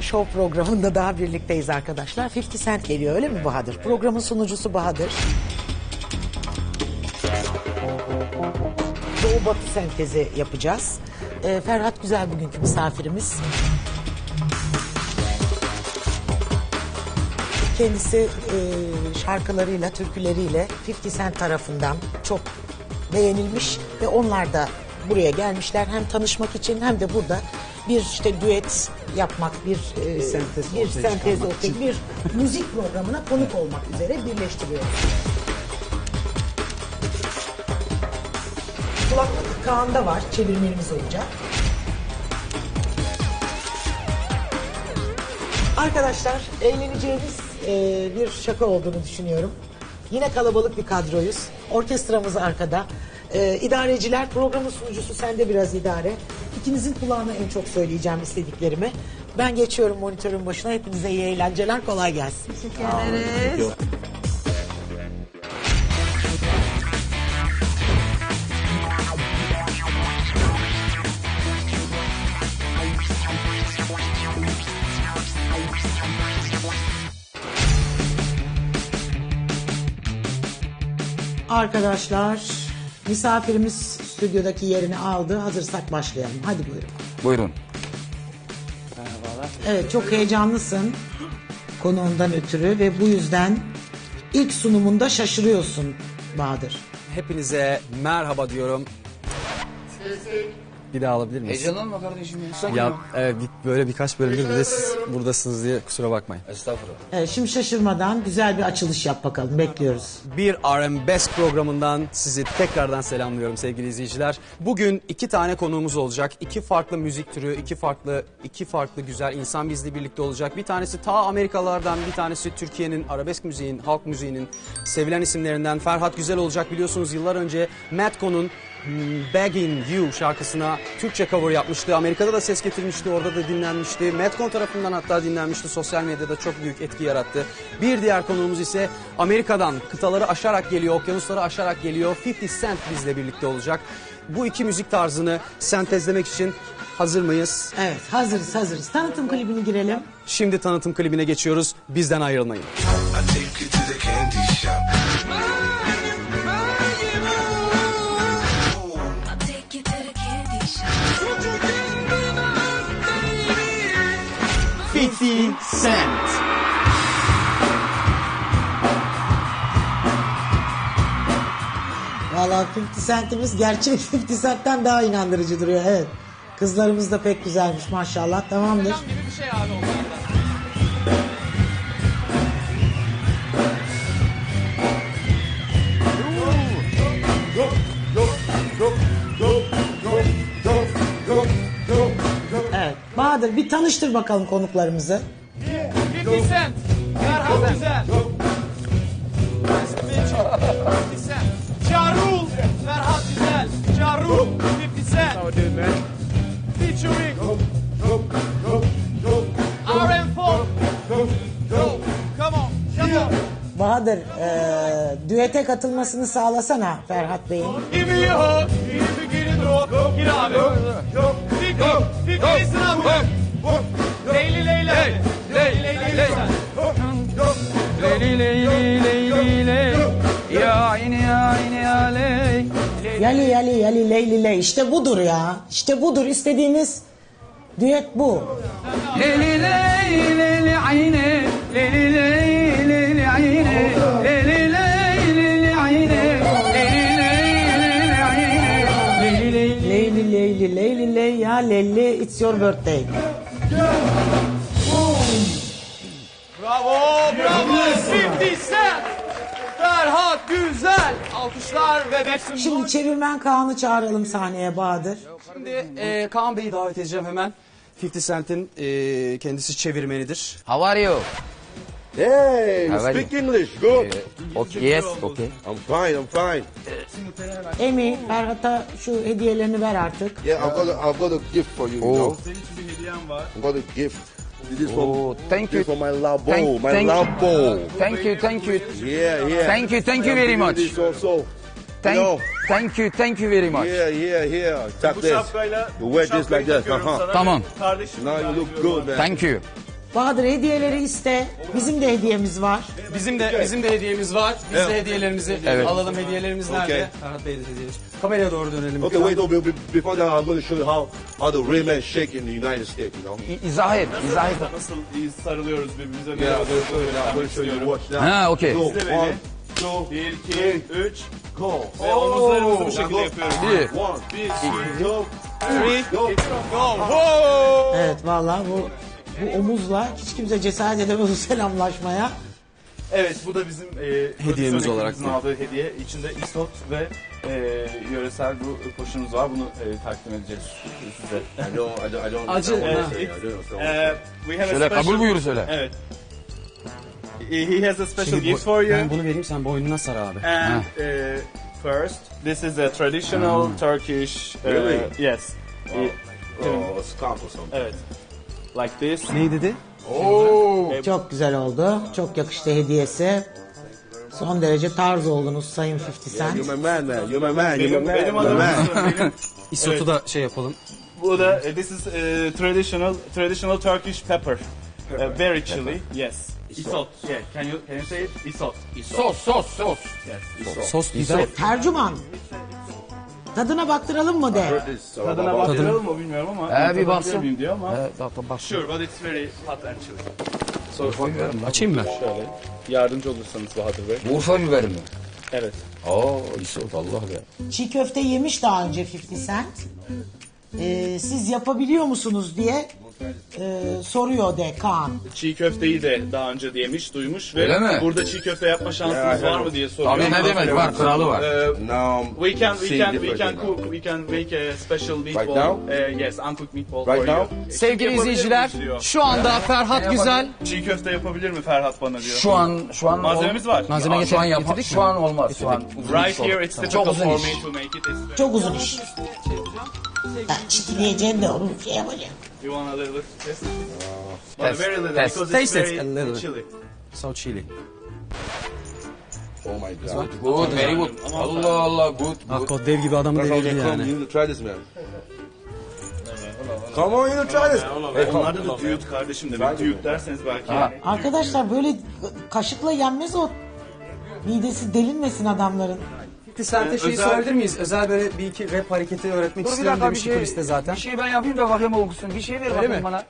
show programında daha birlikteyiz arkadaşlar. 50 Cent geliyor öyle mi Bahadır? Programın sunucusu Bahadır. Doğu Batı sentezi yapacağız. Ee, Ferhat Güzel bugünkü misafirimiz. Kendisi e, şarkılarıyla, türküleriyle 50 Cent tarafından çok beğenilmiş ve onlar da buraya gelmişler hem tanışmak için hem de burada bir işte düet yapmak, bir, e, sentez bir ortaya sentez çıkarmak ortaya, bir müzik programına konuk olmak üzere birleştiriyoruz. Kulaklık Kaan'da var, çevirmenimiz olacak. Arkadaşlar eğleneceğimiz e, bir şaka olduğunu düşünüyorum. Yine kalabalık bir kadroyuz. Orkestramız arkada. E, idareciler, programın sunucusu sende biraz idare. İkinizin kulağına en çok söyleyeceğim istediklerimi. Ben geçiyorum monitörün başına. Hepinize iyi eğlenceler, kolay gelsin. Teşekkür ederiz. Arkadaşlar, misafirimiz stüdyodaki yerini aldı. Hazırsak başlayalım. Hadi buyurun. Buyurun. Evet çok heyecanlısın konuğundan ötürü ve bu yüzden ilk sunumunda şaşırıyorsun Bahadır. Hepinize merhaba diyorum. Bir daha alabilir miyiz? Heyecanlanma kardeşim ya. Sakin Ya ol. evet, bir- böyle birkaç bölümdür bir de siz buradasınız diye kusura bakmayın. Estağfurullah. Evet, şimdi şaşırmadan güzel bir açılış yap bakalım bekliyoruz. Bir R&B programından sizi tekrardan selamlıyorum sevgili izleyiciler. Bugün iki tane konuğumuz olacak. İki farklı müzik türü, iki farklı iki farklı güzel insan bizle birlikte olacak. Bir tanesi ta Amerikalardan, bir tanesi Türkiye'nin arabesk müziğin, halk müziğinin sevilen isimlerinden Ferhat Güzel olacak. Biliyorsunuz yıllar önce Matco'nun hmm, Begging You şarkısına Türkçe cover yapmıştı. Amerika'da da ses getirmişti, orada da dinlenmişti. Metcon tarafından hatta dinlenmişti. Sosyal medyada çok büyük etki yarattı. Bir diğer konuğumuz ise Amerika'dan kıtaları aşarak geliyor, okyanusları aşarak geliyor. 50 Cent bizle birlikte olacak. Bu iki müzik tarzını sentezlemek için hazır mıyız? Evet hazırız hazırız. Tanıtım klibini girelim. Şimdi tanıtım klibine geçiyoruz. Bizden ayrılmayın. I take you to the candy shop. 50 Cent. Valla 50 Cent'imiz gerçek 50 Cent'ten daha inandırıcı duruyor evet. Kızlarımız da pek güzelmiş maşallah tamamdır. Evet. Bahadır bir tanıştır bakalım konuklarımızı. 50 Cent. Ferhat Güzel. Nice to meet you. 50 Cent. Carul. Ferhat Güzel. Carul. 50 Cent. How do man? Featuring. RM4. Come on. Come on. Bahadır eee düete katılmasını sağlasana Ferhat Bey'in. Give me get it up. Gir abi. Fikri. Fikri abi. Leyli Leyla. Leyli leyli ley. Ya ayni ya ayni ya ley. Yali yali yali leyli ley. İşte budur ya. İşte budur istediğimiz düet bu. Leyli ley leyli ayni. Leyli ley leyli ayni. Leyli ley leyli ayni. Leyli ley leyli ayni. Leyli ley Leyli ley ya leyli it's your birthday. Alkışlar ve Maxim Şimdi çevirmen Kaan'ı çağıralım sahneye Bahadır. Şimdi e, Kaan Bey'i davet edeceğim hemen. 50 Cent'in e, kendisi çevirmenidir. How are you? Hey, you speak you? English. Good. Okay, yes, okay. I'm fine. I'm fine. Emi Ferhat'a şu hediyelerini ver artık. Yeah, I've got a, I've got a gift for you. you Oh. know? I've got a gift. This is from, Oh, thank this you. is for my labo. Thank- my thank- labo. Thank you, thank you. Yeah, yeah. Thank you, thank you I'm very much. This also. Thank- know, Thank you, thank you very much. Here, here, here. Tap Bu this. şapkayla You wear this like this. Uh-huh. sana. Tamam. Kardeşim. Now you look good, man. Thank you. Bahadır hediyeleri iste. Bizim de hediyemiz var. Bizim de bizim de hediyemiz var. Biz de hediyelerimizi Evet. alalım. Hediyelerimiz nerede? Okay. Ferhat Bey de hediyeler. Kameraya doğru dönelim. Okay, wait, no, be- be- before that, I'm going to show you how, how the real men shake in the United States, you know? İ- İzah et, izah et. Nasıl iyi sarılıyoruz birbirimize. Yeah, I'm going to show you that. I'm going to show you watch that. Ha, okay. Go, Siz de beni. one, two, Bir, iki, üç. go. Ve omuzlarımızı bu şekilde go. yapıyoruz. Bir. One, Bir, iki, go. three, Go. go. Evet vallahi bu bu omuzla hiç kimse cesaret edemez bu selamlaşmaya. Evet bu da bizim e, Hediyemiz olarak aldığı hediye. İçinde isot ve e, yöresel bu poşumuz var. Bunu e, takdim edeceğiz size. I don't, I don't, I don't, Acı- know. E, we have a Söyle, special... kabul buyur söyle. Evet. He has a special Şimdi gift for you. Ben bunu vereyim sen boynuna sar abi. And uh, first, this is a traditional Turkish. Uh, Really? Yes. E, Oh, a scarf or something. evet. Like this. Neyi dedi? Çok güzel oldu. Çok yakıştı hediyesi. Son derece tarz oldunuz Sayın 50 Yeah, Cent. you're my man, man. You're my man. You're my man. benim adım benim. İsotu da şey yapalım. Bu da uh, this is uh, traditional traditional Turkish pepper. Uh, very chili. Yes. Isot. Yeah. Can you can you say it? Isot. Sos, sos, sos. Sos biber. Tercüman. Tadına baktıralım mı de? Tadına baktıralım mı bilmiyorum ama. Ee, bir baksın. diyor ama. Ee, bak. Sure, but it's very hot and chili. Açayım mı? Şöyle yardımcı olursanız Bahadır Bey. Urfa biberi mi? Evet. Aa, isot Allah be. Çiğ köfte yemiş daha önce 50 Cent. Ee, siz yapabiliyor musunuz diye e, soruyor de Kaan. Çiğ köfteyi de daha önce yemiş, duymuş ve Öyle mi? burada çiğ köfte yapma şansınız var mı diye soruyor. Abi ne demek var, kralı var. Uh, Now, We can we can we can cook we can make a special meatball. Right now? Uh, yes, uncooked meatball Right for now? you. Sevgili izleyiciler şu anda Ferhat Güzel Çiğ köfte yapabilir mi Ferhat bana diyor. Şu an, şu an... Malzememiz var. Malzeme Aa, şu an getirdik, yap, getirdik şu an olmaz. Şu an Right here it's Çok difficult uzun for iş. me to make it. Çok uzun iş. Ben çitleyeceğim de onu şey yapacağım. You want a little test? But Test, very little test. because it's Taste it very a little. chili. So chili. oh my God. Good, very good. Allah Allah, good, good. Hakikaten dev gibi adam That's how devirdi yani. You need to try this, man. Come on, you need to try this. Onlarda da düğüt kardeşim de. Düğüt derseniz belki. Arkadaşlar böyle kaşıkla yenmez o. Midesi delinmesin adamların. Sen de şeyi özel- sorabilir miyiz? Özel böyle bir iki rap hareketi öğretmek istiyorum demiş şey, kuliste zaten. bir şey ben yapayım da bakayım olgusun. Bir şey ver bakayım mi? bana.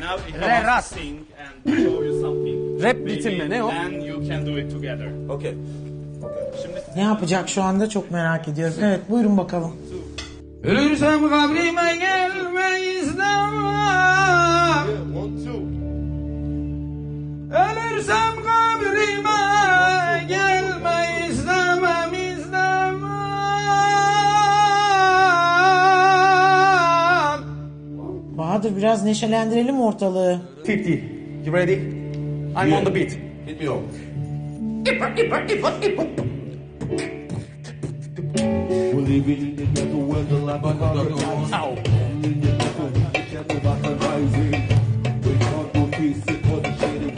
Now he to sing and show you something. Rap Maybe ritimle ne o? Then you can do it together. Okay. Şimdi Ne yapacak şu anda çok merak ediyorum. Evet buyurun bakalım. Ölürsem kabrime gelme istemem. One, two. Ölürsem kabrime Bahadır biraz neşelendirelim ortalığı. 50. You ready? I'm on the beat. Hit me up.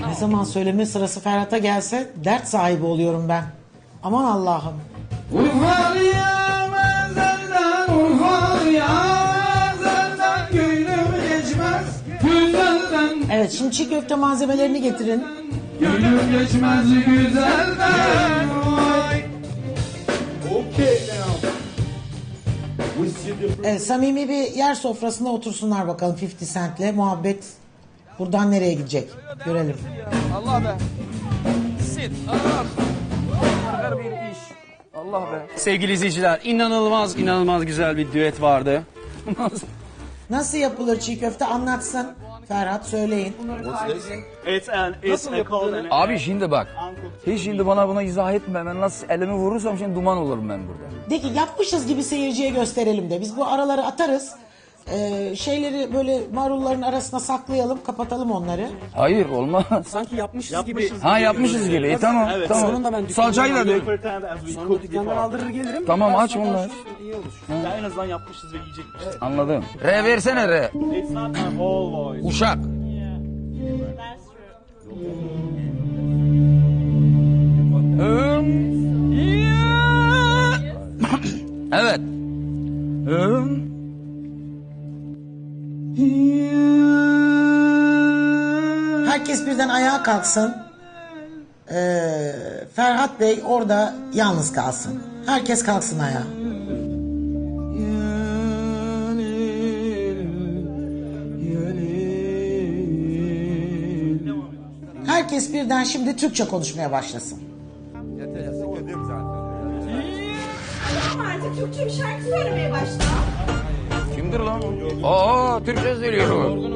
Ne zaman söyleme sırası Ferhat'a gelse dert sahibi oluyorum ben. Aman Allah'ım. Ezelden Evet şimdi çiğ köfte malzemelerini getirin. Gönlüm geçmez güzelden Vay. Evet, samimi bir yer sofrasında otursunlar bakalım 50 Cent'le. Muhabbet buradan nereye gidecek? Görelim. Allah be. Sit, Allah. Güzel bir iş. Allah be. Sevgili izleyiciler inanılmaz inanılmaz güzel bir düet vardı. Nasıl yapılır çiğ köfte anlatsın. Ferhat söyleyin. it's an it's a an Abi şimdi bak. Hiç şimdi bana buna izah etme. Ben nasıl elimi vurursam şimdi duman olurum ben burada. De ki yapmışız gibi seyirciye gösterelim de. Biz bu araları atarız. Ee, şeyleri böyle marulların arasına saklayalım, kapatalım onları. Hayır olmaz. Sanki yapmışız gibi. Ha yapmışız gibi. E, tamam Evet. tamam. Sonunda ben dükkandan- Salçayı da dök. pretend as we dükkandan before. aldırır gelirim. Tamam aç bunları. iyi olur. Ya en azından yapmışız ve yiyecekmişiz. Anladım. Re versene re. It's not my whole voice. Uşak. Evet. Herkes birden ayağa kalksın. Ee, Ferhat Bey orada yalnız kalsın. Herkes kalksın ayağa. Herkes birden şimdi Türkçe konuşmaya başlasın. Artık Türkçe bir şarkı söylemeye başla. Kimdir lan? Aa Türkçe söylüyor.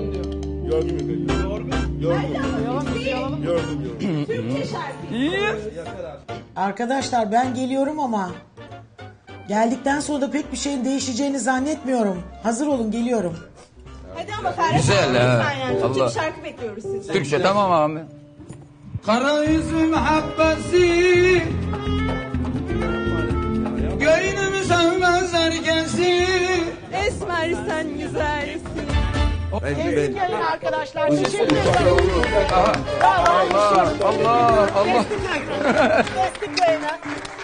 Türkçe şarkı. Arkadaşlar ben geliyorum ama geldikten sonra da pek bir şeyin değişeceğini zannetmiyorum. Hazır olun geliyorum. Hadi ama Ferhat Güzel ha. lütfen yani. Türkçe Allah. bir şarkı bekliyoruz sizden. Türkçe tamam abi. Kara yüzüm habbesi Göynümü sevmez herkesi Esmer sen güzelsin. Kestik yayın arkadaşlar. Teşekkür ederim. Allah Allah Allah. Yayını.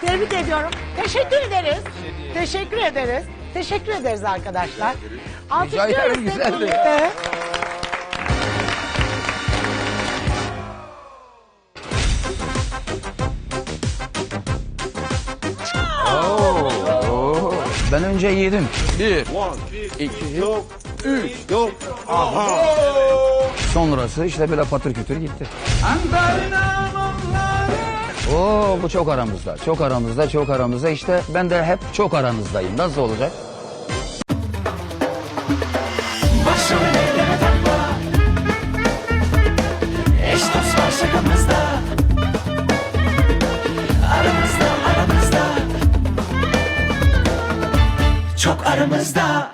Tebrik ediyorum. Teşekkür ederiz. Teşekkür ederiz. Teşekkür ederiz arkadaşlar. Alkışlıyoruz ederim, hep güzeldi. birlikte. Ben önce yedim. Bir, One, iki, üç. go. Aha. Sonrası işte böyle patır kütür gitti. Oo bu çok aramızda. Çok aramızda, çok aramızda. İşte ben de hep çok aranızdayım. Nasıl olacak? Eş dost var şakamızda Aramızda aramızda Çok aramızda